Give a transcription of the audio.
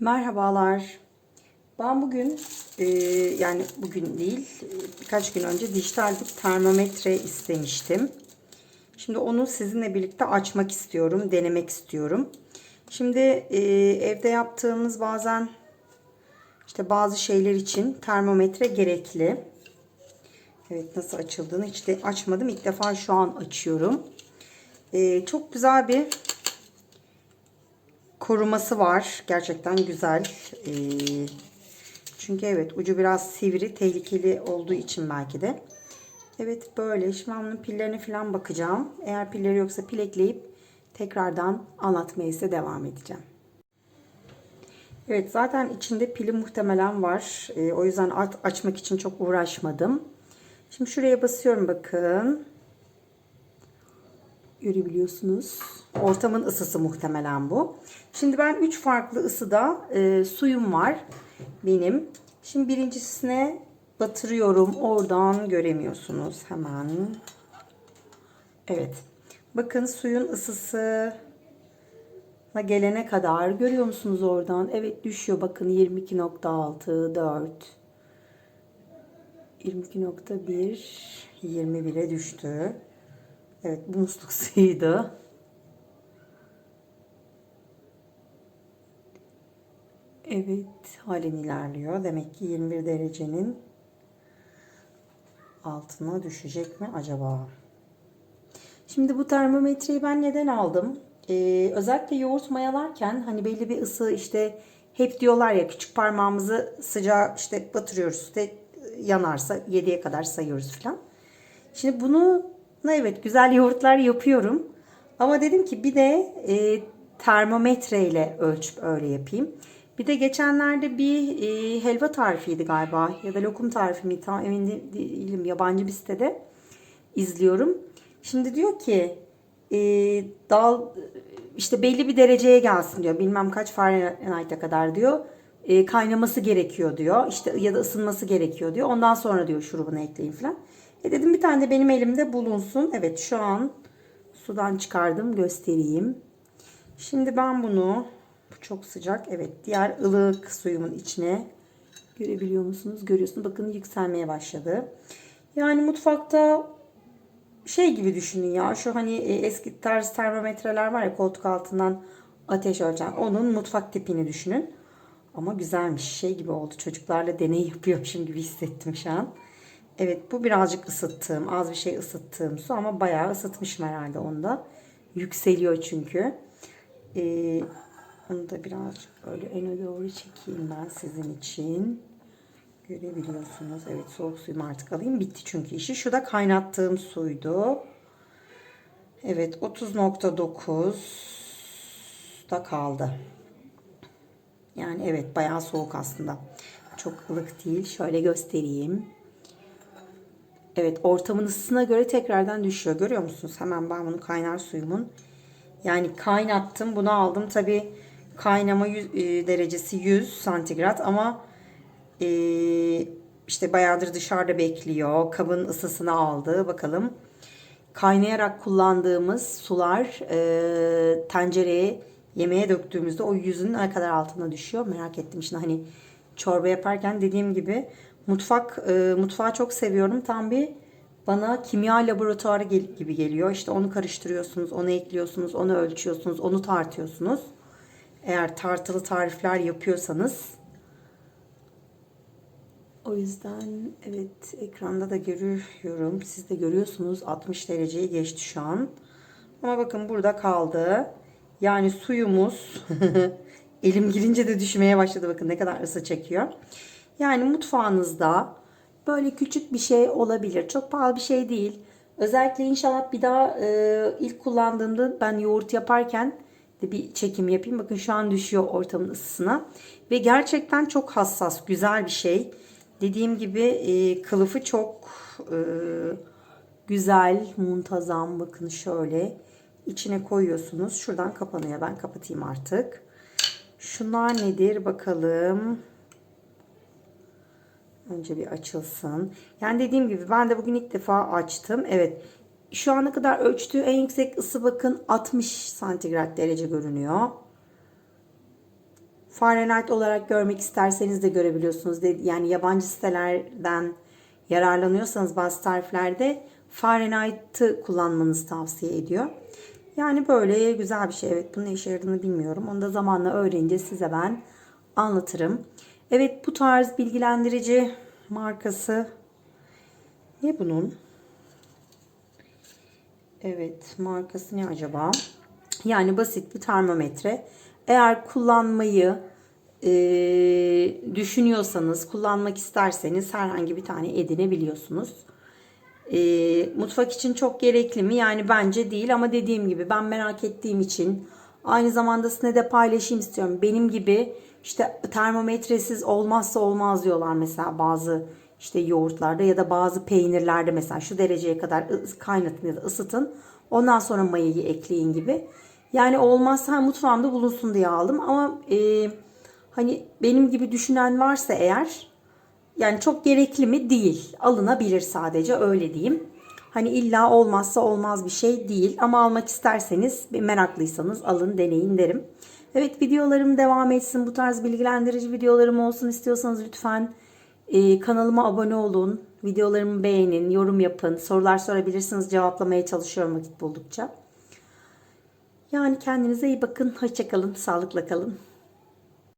Merhabalar. Ben bugün e, yani bugün değil birkaç gün önce dijital bir termometre istemiştim. Şimdi onu sizinle birlikte açmak istiyorum, denemek istiyorum. Şimdi e, evde yaptığımız bazen işte bazı şeyler için termometre gerekli. Evet nasıl açıldığını hiç de açmadım. İlk defa şu an açıyorum. E, çok güzel bir koruması var. Gerçekten güzel. Ee, çünkü evet ucu biraz sivri, tehlikeli olduğu için belki de. Evet böyle. Şimdi ben bunun pillerine falan bakacağım. Eğer pilleri yoksa pil ekleyip tekrardan anlatmaya ise devam edeceğim. Evet zaten içinde pili muhtemelen var. Ee, o yüzden açmak için çok uğraşmadım. Şimdi şuraya basıyorum bakın. Görebiliyorsunuz. Ortamın ısısı muhtemelen bu. Şimdi ben 3 farklı ısıda e, suyum var benim. Şimdi birincisine batırıyorum. Oradan göremiyorsunuz hemen. Evet. Bakın suyun ısısı gelene kadar görüyor musunuz oradan? Evet düşüyor. Bakın 22.6 4 22.1 21'e düştü. Evet bu musluk suyuydu. Evet halen ilerliyor. Demek ki 21 derecenin altına düşecek mi acaba? Şimdi bu termometreyi ben neden aldım? Ee, özellikle yoğurt mayalarken hani belli bir ısı işte hep diyorlar ya küçük parmağımızı sıcağa işte batırıyoruz işte yanarsa 7'ye kadar sayıyoruz falan. Şimdi bunu evet güzel yoğurtlar yapıyorum. Ama dedim ki bir de e, termometre ile ölçüp öyle yapayım. Bir de geçenlerde bir e, helva tarifiydi galiba ya da lokum tarifi mi tam emin değilim yabancı bir sitede izliyorum. Şimdi diyor ki e, dal işte belli bir dereceye gelsin diyor. Bilmem kaç Fahrenheit'e kadar diyor. E, kaynaması gerekiyor diyor. İşte ya da ısınması gerekiyor diyor. Ondan sonra diyor şurubunu ekleyin falan. E dedim bir tane de benim elimde bulunsun. Evet şu an sudan çıkardım göstereyim. Şimdi ben bunu bu çok sıcak. Evet diğer ılık suyumun içine görebiliyor musunuz? Görüyorsunuz. Bakın yükselmeye başladı. Yani mutfakta şey gibi düşünün ya. Şu hani e, eski tarz termometreler var ya koltuk altından ateş ölçen. Onun mutfak tipini düşünün. Ama güzelmiş. Şey gibi oldu. Çocuklarla deney yapıyormuşum gibi hissettim şu an. Evet bu birazcık ısıttığım, az bir şey ısıttığım su ama bayağı ısıtmışım herhalde onda. Yükseliyor çünkü. Ee, onu da birazcık böyle öne doğru çekeyim ben sizin için. Görebiliyorsunuz. Evet soğuk suyumu artık alayım. Bitti çünkü işi. Şu da kaynattığım suydu. Evet 30.9 da kaldı. Yani evet bayağı soğuk aslında. Çok ılık değil. Şöyle göstereyim. Evet ortamın ısısına göre tekrardan düşüyor. Görüyor musunuz? Hemen ben bunu kaynar suyumun yani kaynattım. Bunu aldım. Tabi kaynama yüz, e, derecesi 100 santigrat ama e, işte bayağıdır dışarıda bekliyor. Kabın ısısını aldı. Bakalım. Kaynayarak kullandığımız sular e, tencereye yemeğe döktüğümüzde o yüzün ne kadar altına düşüyor merak ettim. Şimdi hani çorba yaparken dediğim gibi Mutfak e, mutfağı çok seviyorum. Tam bir bana kimya laboratuvarı gibi geliyor. İşte onu karıştırıyorsunuz, onu ekliyorsunuz, onu ölçüyorsunuz, onu tartıyorsunuz. Eğer tartılı tarifler yapıyorsanız. O yüzden evet ekranda da görüyorum. Siz de görüyorsunuz 60 dereceyi geçti şu an. Ama bakın burada kaldı. Yani suyumuz elim girince de düşmeye başladı. Bakın ne kadar ısı çekiyor. Yani mutfağınızda böyle küçük bir şey olabilir. Çok pahalı bir şey değil. Özellikle inşallah bir daha e, ilk kullandığımda ben yoğurt yaparken de bir çekim yapayım. Bakın şu an düşüyor ortamın ısısına. Ve gerçekten çok hassas, güzel bir şey. Dediğim gibi e, kılıfı çok e, güzel, muntazam. Bakın şöyle içine koyuyorsunuz. Şuradan kapanıyor. Ben kapatayım artık. Şunlar nedir bakalım. Önce bir açılsın. Yani dediğim gibi ben de bugün ilk defa açtım. Evet. Şu ana kadar ölçtüğü en yüksek ısı bakın 60 santigrat derece görünüyor. Fahrenheit olarak görmek isterseniz de görebiliyorsunuz. Yani yabancı sitelerden yararlanıyorsanız bazı tariflerde Fahrenheit'ı kullanmanızı tavsiye ediyor. Yani böyle güzel bir şey. Evet bunun ne işe yaradığını bilmiyorum. Onu da zamanla öğrenince size ben anlatırım. Evet bu tarz bilgilendirici markası ne bunun? Evet markası ne acaba? Yani basit bir termometre. Eğer kullanmayı e, düşünüyorsanız, kullanmak isterseniz herhangi bir tane edinebiliyorsunuz. E, mutfak için çok gerekli mi? Yani bence değil ama dediğim gibi ben merak ettiğim için aynı zamanda sizinle de paylaşayım istiyorum. Benim gibi işte termometresiz olmazsa olmaz diyorlar mesela bazı işte yoğurtlarda ya da bazı peynirlerde mesela şu dereceye kadar kaynatın ya da ısıtın. Ondan sonra mayayı ekleyin gibi. Yani olmazsa mutfağımda bulunsun diye aldım ama e, hani benim gibi düşünen varsa eğer yani çok gerekli mi? Değil. Alınabilir sadece öyle diyeyim. Hani illa olmazsa olmaz bir şey değil ama almak isterseniz meraklıysanız alın deneyin derim. Evet videolarım devam etsin. Bu tarz bilgilendirici videolarım olsun istiyorsanız lütfen e, kanalıma abone olun. Videolarımı beğenin, yorum yapın. Sorular sorabilirsiniz. Cevaplamaya çalışıyorum vakit buldukça. Yani kendinize iyi bakın. Hoşçakalın. Sağlıkla kalın.